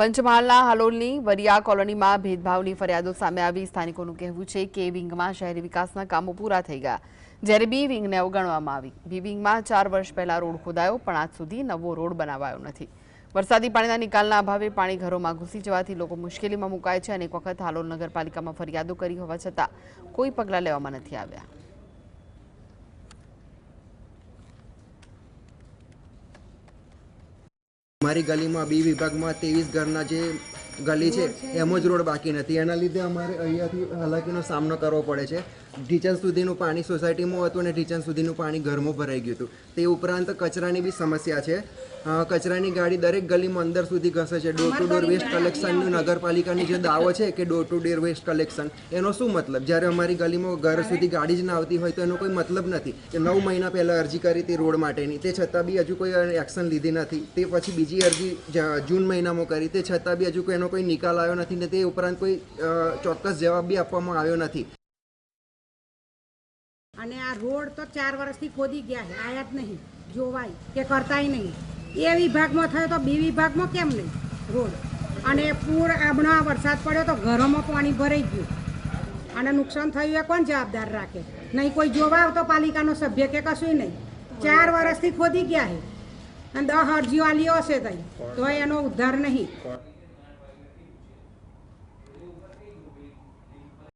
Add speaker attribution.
Speaker 1: પંચમહાલના હાલોલની વરિયા કોલોનીમાં ભેદભાવની ફરિયાદો સામે આવી. સ્થાનિકોનું કહેવું છે કે વિંગમાં શહેરી વિકાસના કામો પૂરા થઈ ગયા. જ્યારે બી વિંગને અવગણવામાં આવી. બી વિંગમાં ચાર વર્ષ પહેલા રોડ ખોદાયો, પણ આજ સુધી નવો રોડ બનાવાયો નથી. વરસાદી પાણીના નિકાલના અભાવે પાણી ઘરોમાં ઘૂસી જવાથી લોકો મુશ્કેલીમાં મુકાય છે. અનેક વખત હાલોલ નગરપાલિકામાં ફરિયાદો કરી હોવા છતાં કોઈ પગલાં લેવામાં નથી આવ્યા.
Speaker 2: અમારી ગલીમાં બી વિભાગમાં ત્રેવીસ ઘરના જે ગલી છે, એમ જ રોડ બાકી નથી. એના લીધે અમારે અહીંયાથી હાલાકીનો સામનો કરવો પડે છે. ઢીચણ સુધીનું પાણી સોસાયટીમાં હતું અને ઢીચણ સુધીનું પાણી ઘરમાં ભરાઈ ગયું હતું. તે ઉપરાંત કચરાની બી સમસ્યા છે. કચરાની ગાડી દરેક ગલીમાં અંદર સુધી ઘસે છે. ડોર ટુ ડોર વેસ્ટ કલેક્શનનું નગરપાલિકાની જે દાવો છે કે door to door waste collection એનો શું મતલબ? જ્યારે અમારી ગલીમાં ઘર સુધી ગાડી જ ના આવતી હોય તો એનો કોઈ મતલબ નથી કે નવ મહિના પહેલાં અરજી કરી હતી રોડ માટેની. તે છતાં બી હજુ કોઈ એક્શન લીધી નથી. તે પછી બીજી અરજી જૂન મહિનામાં કરી. તે છતાં બી હજુ કોઈ એનો કોઈ નિકાલ આવ્યો નથી ને તે ઉપરાંત કોઈ ચોક્કસ જવાબ બી આપવામાં આવ્યો નથી.
Speaker 3: અને આ રોડ તો ચાર વર્ષથી ખોદી ગયા છે, આયા જ નહીં, જોવાય કે કરતાય નહીં. એ વિભાગમાં થયો તો બી વિભાગમાં કેમ નહીં, રોડ? અને પૂર હમણાં વરસાદ પડ્યો તો ઘરોમાં પાણી ભરાઈ ગયું. અને નુકસાન થયું એ કોણ જવાબદાર રાખે? નહીં કોઈ જોવા આવતો પાલિકાનો સભ્ય કે કશું નહીં. ચાર વર્ષથી ખોદી ગયા છે. અને દસ અરજીઓ આલીઓ હશે તઈ. તો એનો ઉદ્ધાર નહીં.